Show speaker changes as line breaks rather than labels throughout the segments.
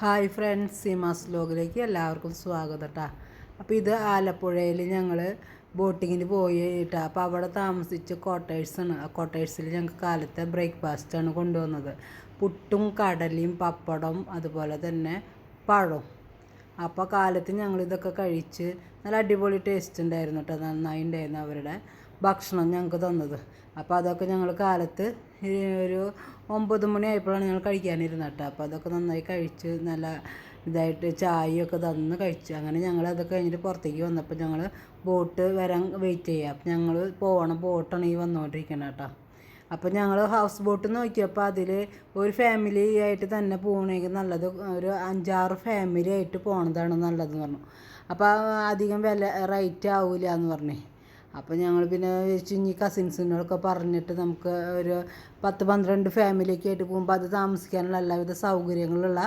Hi friends Seemas ലോഗിലേക്ക് എല്ലാവർക്കും സ്വാഗതം കേട്ടോ അപ്പോൾ ഇത് ആലപ്പുഴയിൽ ഞങ്ങൾ ബോട്ടിങ്ങിന് പോയി പോയിട്ടാ. അപ്പോൾ അവിടെ താമസിച്ച് ക്വാർട്ടേഴ്സാണ്. ആ കോട്ടേഴ്സിൽ ഞങ്ങൾക്ക് കാലത്തെ ബ്രേക്ക്ഫാസ്റ്റാണ് കൊണ്ടുവന്നത്. പുട്ടും കടലയും പപ്പടം അതുപോലെ തന്നെ പഴവും. അപ്പോൾ കാലത്ത് ഞങ്ങൾ ഇതൊക്കെ കഴിച്ച് നല്ല അടിപൊളി ടേസ്റ്റ് ഉണ്ടായിരുന്നു കേട്ടോ നന്നായി ഉണ്ടായിരുന്നു അവരുടെ. ഭക്ഷണം ഞങ്ങൾക്ക് തന്നത്. അപ്പോൾ അതൊക്കെ ഞങ്ങൾ കാലത്ത് ഒരു ഒമ്പത് മണി ആയപ്പോഴാണ് ഞങ്ങൾ കഴിക്കാനിരുന്നത്. കേട്ടോ അപ്പോൾ അതൊക്കെ നന്നായി കഴിച്ച് നല്ല ഇതായിട്ട് ചായയൊക്കെ തന്ന് കഴിച്ചു അങ്ങനെ ഞങ്ങൾ അതൊക്കെ കഴിഞ്ഞിട്ട് പുറത്തേക്ക് വന്നപ്പോൾ ഞങ്ങൾ ബോട്ട് വരാൻ വെയിറ്റ് ചെയ്യുക അപ്പം ഞങ്ങൾ പോകണം ബോട്ടാണ് ഈ വന്നുകൊണ്ടിരിക്കുന്നത് കേട്ടോ അപ്പോൾ ഞങ്ങൾ ഹൗസ് ബോട്ട് നോക്കിയപ്പോൾ അതിൽ ഒരു ഫാമിലി ആയിട്ട് തന്നെ പോകണമെങ്കിൽ നല്ലത് ഒരു അഞ്ചാറ് ഫാമിലി ആയിട്ട് പോകണതാണ് നല്ലതെന്ന് പറഞ്ഞു. അപ്പോൾ അധികം വില റേറ്റ് ആവില്ല എന്ന് പറഞ്ഞേ. അപ്പോൾ ഞങ്ങൾ പിന്നെ ഇനി കസിൻസിനോടൊക്കെ പറഞ്ഞിട്ട് നമുക്ക് ഒരു പത്ത് പന്ത്രണ്ട് ഫാമിലിയൊക്കെ ആയിട്ട് പോകുമ്പോൾ അത് താമസിക്കാനുള്ള എല്ലാവിധ സൗകര്യങ്ങളുള്ള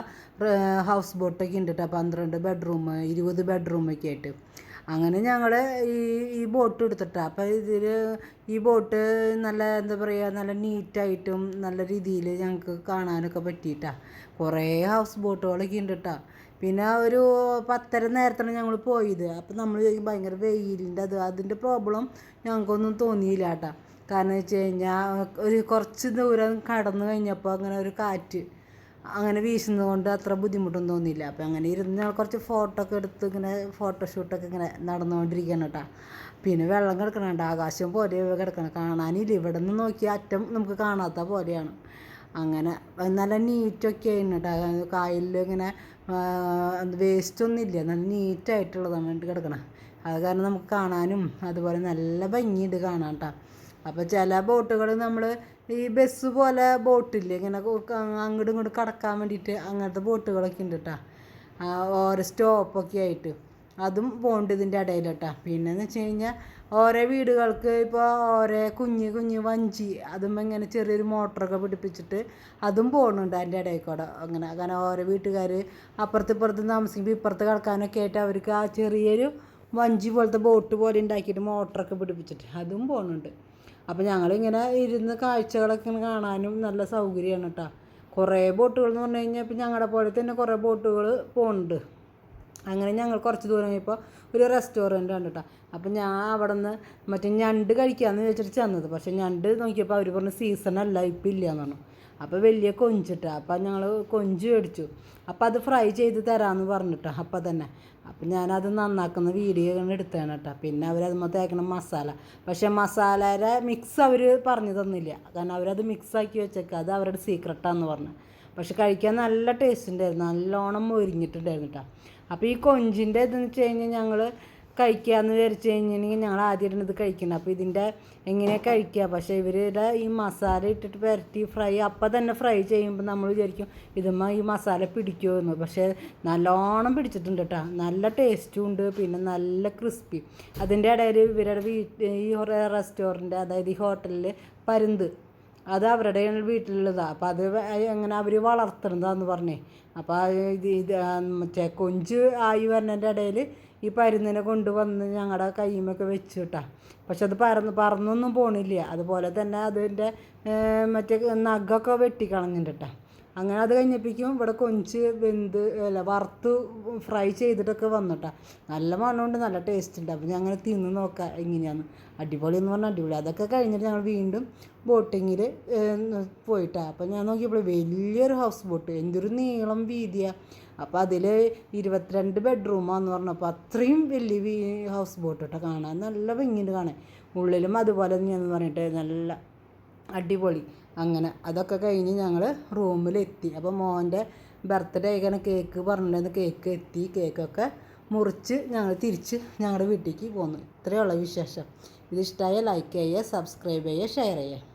ഹൗസ് ബോട്ടൊക്കെ ഉണ്ട് കേട്ടോ പന്ത്രണ്ട് ബെഡ്റൂം ഇരുപത് ബെഡ്റൂമൊക്കെ ആയിട്ട്. അങ്ങനെ ഞങ്ങൾ ഈ ഈ ബോട്ട് എടുത്തിട്ട്. അപ്പോൾ ഇതിൽ ഈ ബോട്ട് നല്ല എന്താ പറയുക നല്ല നീറ്റായിട്ടും നല്ല രീതിയിൽ ഞങ്ങൾക്ക് കാണാനൊക്കെ പറ്റിയിട്ടാണ് കുറേ ഹൗസ് ബോട്ടുകളൊക്കെ ഉണ്ട് കേട്ടോ പിന്നെ ഒരു പത്തര നേരത്താണ് ഞങ്ങൾ പോയത്. അപ്പം നമ്മൾ ഭയങ്കര വെയിലിന്റെ അത് അതിന്റെ പ്രോബ്ലം ഞങ്ങൾക്കൊന്നും തോന്നിയില്ല കേട്ടോ കാരണം വെച്ച് കഴിഞ്ഞാൽ ഒരു കുറച്ച് ദൂരം കടന്നു കഴിഞ്ഞപ്പോൾ അങ്ങനെ ഒരു കാറ്റ് അങ്ങനെ വീശുന്നതുകൊണ്ട് അത്ര ബുദ്ധിമുട്ടൊന്നും തോന്നിയില്ല. അപ്പോൾ അങ്ങനെ ഇരുന്ന് ഞങ്ങൾ കുറച്ച് ഫോട്ടോ ഒക്കെ എടുത്ത് ഇങ്ങനെ ഫോട്ടോഷൂട്ടൊക്കെ ഇങ്ങനെ നടന്നുകൊണ്ടിരിക്കുകയാണ് കേട്ടോ പിന്നെ വെള്ളം കിടക്കണുണ്ട് ആകാശം പോലെ കിടക്കണം കാണാനില്ല. ഇവിടെ നിന്ന് നോക്കിയാൽ അറ്റം നമുക്ക് കാണാത്ത പോലെയാണ്. അങ്ങനെ നല്ല നീറ്റൊക്കെ ആയിരുന്നു കേട്ടോ കായലിൽ ഇങ്ങനെ വേസ്റ്റൊന്നും ഇല്ല. നല്ല നീറ്റായിട്ടുള്ളതാണ് വേണ്ടി കിടക്കണം. അത് കാരണം നമുക്ക് കാണാനും അതുപോലെ നല്ല ഭംഗിയുണ്ട് കാണാൻ കേട്ടോ അപ്പോൾ ചില ബോട്ടുകൾ നമ്മൾ ഈ ബസ് പോലെ ബോട്ടില്ലേ ഇങ്ങനെ അങ്ങോട്ടും ഇങ്ങോട്ടും കടക്കാൻ വേണ്ടിയിട്ട് അങ്ങനത്തെ ബോട്ടുകളൊക്കെ ഉണ്ട് കേട്ടോ ഓരോ സ്റ്റോപ്പൊക്കെ ആയിട്ട്. അതും പോകണ്ട് ഇതിന്റെ ഇടയിൽ കേട്ടോ പിന്നെയെന്ന് വെച്ച് കഴിഞ്ഞാൽ ഓരോ വീടുകൾക്ക് ഇപ്പോൾ ഓരോ കുഞ്ഞ് കുഞ്ഞ് വഞ്ചി അതും ഇങ്ങനെ ചെറിയൊരു മോട്ടറൊക്കെ പിടിപ്പിച്ചിട്ട് അതും പോകുന്നുണ്ട് അതിന്റെ ഇടയിൽ കൂടെ അങ്ങനെ അങ്ങനെ ഓരോ വീട്ടുകാർ അപ്പുറത്ത് ഇപ്പുറത്ത് താമസിക്കുമ്പോൾ ഇപ്പുറത്ത് കിടക്കാനൊക്കെ ആയിട്ട് അവർക്ക് ആ ചെറിയൊരു വഞ്ചി പോലത്തെ ബോട്ട് പോലെ ഉണ്ടാക്കിയിട്ട് മോട്ടറൊക്കെ പിടിപ്പിച്ചിട്ട് അതും പോകുന്നുണ്ട് അപ്പോൾ ഞങ്ങളിങ്ങനെ ഇരുന്ന് കാഴ്ചകളൊക്കെ കാണാനും നല്ല സൗകര്യമാണ് കേട്ടോ കുറേ ബോട്ടുകൾ എന്ന് പറഞ്ഞു കഴിഞ്ഞാൽ ഇപ്പം ഞങ്ങളുടെ പോലെ തന്നെ കുറേ ബോട്ടുകൾ പോകുന്നുണ്ട് അങ്ങനെ ഞങ്ങൾ കുറച്ച് ദൂരം കഴിഞ്ഞപ്പോൾ ഒരു റെസ്റ്റോറന്റ് ഉണ്ട് അപ്പം ഞാൻ അവിടെ നിന്ന് മറ്റേ ഞണ്ട് കഴിക്കാമെന്ന് വെച്ചിട്ട് ചെന്നത്. പക്ഷേ ഞണ്ട് നോക്കിയപ്പോൾ അവർ പറഞ്ഞു സീസൺ അല്ല ഇപ്പം ഇല്ല എന്ന് പറഞ്ഞു. അപ്പോൾ വലിയ കൊഞ്ചിട്ട അപ്പം ഞങ്ങൾ കൊഞ്ച് മേടിച്ചു. അപ്പോൾ അത് ഫ്രൈ ചെയ്ത് തരാമെന്ന് പറഞ്ഞിട്ടാ അപ്പം തന്നെ. അപ്പം ഞാനത് നന്നാക്കുന്ന വീഡിയോ എടുത്തതാണ് കേട്ടോ പിന്നെ അവരത് തേക്കണം മസാല. പക്ഷേ മസാലയുടെ മിക്സ് അവർ പറഞ്ഞു തന്നില്ല. കാരണം അവരത് മിക്സാക്കി വെച്ചേക്കുക അത് അവരുടെ സീക്രട്ടാന്ന് പറഞ്ഞു. പക്ഷെ കഴിക്കാൻ നല്ല ടേസ്റ്റ് ഉണ്ടായിരുന്നു. നല്ലോണം മൊരിഞ്ഞിട്ടുണ്ടായിരുന്നു കേട്ടോ അപ്പോൾ ഈ കൊഞ്ചിന്റെ ഇതെന്ന് വെച്ച് കഴിഞ്ഞാൽ ഞങ്ങൾ കഴിക്കാമെന്ന് വിചാരിച്ച് കഴിഞ്ഞിട്ടുണ്ടെങ്കിൽ ഞങ്ങൾ ആദ്യമായിട്ടാണ് ഇത് കഴിക്കുന്നത്. അപ്പോൾ ഇതിന്റെ എങ്ങനെ കഴിക്കുക? പക്ഷേ ഇവരുടെ ഈ മസാല ഇട്ടിട്ട് പുരട്ടി ഫ്രൈ അപ്പം തന്നെ ഫ്രൈ ചെയ്യുമ്പോൾ നമ്മൾ വിചാരിക്കും ഇതുമ്മ ഈ മസാല പിടിക്കുമെന്ന് പക്ഷേ നല്ലോണം പിടിച്ചിട്ടുണ്ട് കേട്ടോ നല്ല ടേസ്റ്റും ഉണ്ട് പിന്നെ നല്ല ക്രിസ്പി. അതിന്റെ ഇടയിൽ ഇവരുടെ വീട്ട് ഈ റെസ്റ്റോറന്റ് അതായത് ഈ ഹോട്ടലിൽ പരുന്ത് അത് അവരുടെ വീട്ടിലുള്ളതാണ് അപ്പോൾ അത് എങ്ങനെ അവർ വളർത്തുന്നതാന്ന് പറഞ്ഞേ. അപ്പോൾ ഇത് ഇത് മറ്റേ കൊഞ്ച് ആയി വരുന്നതിന്റെ ഇടയിൽ ഈ പരുന്നിനെ കൊണ്ടുവന്ന് ഞങ്ങളുടെ കയ്യുമൊക്കെ വെച്ചു കേട്ടാ പക്ഷെ അത് പറന്ന് പറന്നൊന്നും പോണില്ല. അതുപോലെ തന്നെ അതിന്റെ മറ്റേ നഖമൊക്കെ വെട്ടിക്കളഞ്ഞിട്ട്. അങ്ങനെ അത് കഴിഞ്ഞപ്പോഴേക്കും ഇവിടെ കൊഞ്ച് വെന്ത് അല്ല വറുത്ത് ഫ്രൈ ചെയ്തിട്ടൊക്കെ വന്നിട്ടാ. നല്ല മണമുണ്ട് നല്ല ടേസ്റ്റ് ഉണ്ട്. അപ്പോൾ ഞങ്ങൾ തിന്ന് നോക്കാം എങ്ങനെയാണ് അടിപൊളി എന്ന് പറഞ്ഞാൽ അടിപൊളി. അതൊക്കെ കഴിഞ്ഞിട്ട് ഞങ്ങൾ വീണ്ടും ബോട്ടിങ്ങിൽ പോയിട്ടാണ് അപ്പോൾ ഞാൻ നോക്കിയപ്പോൾ വലിയൊരു ഹൗസ് ബോട്ട് എന്തൊരു നീളം വീതിയാണ് അപ്പോൾ അതിൽ ഇരുപത്തിരണ്ട് ബെഡ്റൂമാന്ന് പറഞ്ഞപ്പോൾ അത്രയും വലിയ വീ ഹൗസ് ബോട്ട് കേട്ടോ കാണാൻ. നല്ല ഭംഗിയുണ്ട് കാണാൻ. ഉള്ളിലും അതുപോലെ തന്നെയാണെന്ന് പറഞ്ഞിട്ട് നല്ല അടിപൊളി. അങ്ങനെ അതൊക്കെ കഴിഞ്ഞ് ഞങ്ങൾ റൂമിലെത്തി. അപ്പോൾ മോന്റെ ബർത്ത്ഡേ ആയിക്കാണ് കേക്ക് പറഞ്ഞിട്ടുണ്ടായിരുന്നു. കേക്ക് എത്തി കേക്കൊക്കെ മുറിച്ച് ഞങ്ങൾ തിരിച്ച് ഞങ്ങളുടെ വീട്ടിലേക്ക് പോന്നു. ഇത്രയുള്ള വിശേഷം. ഇത് ലൈക്ക് ചെയ്യുക സബ്സ്ക്രൈബ് ചെയ്യുക ഷെയർ ചെയ്യുക.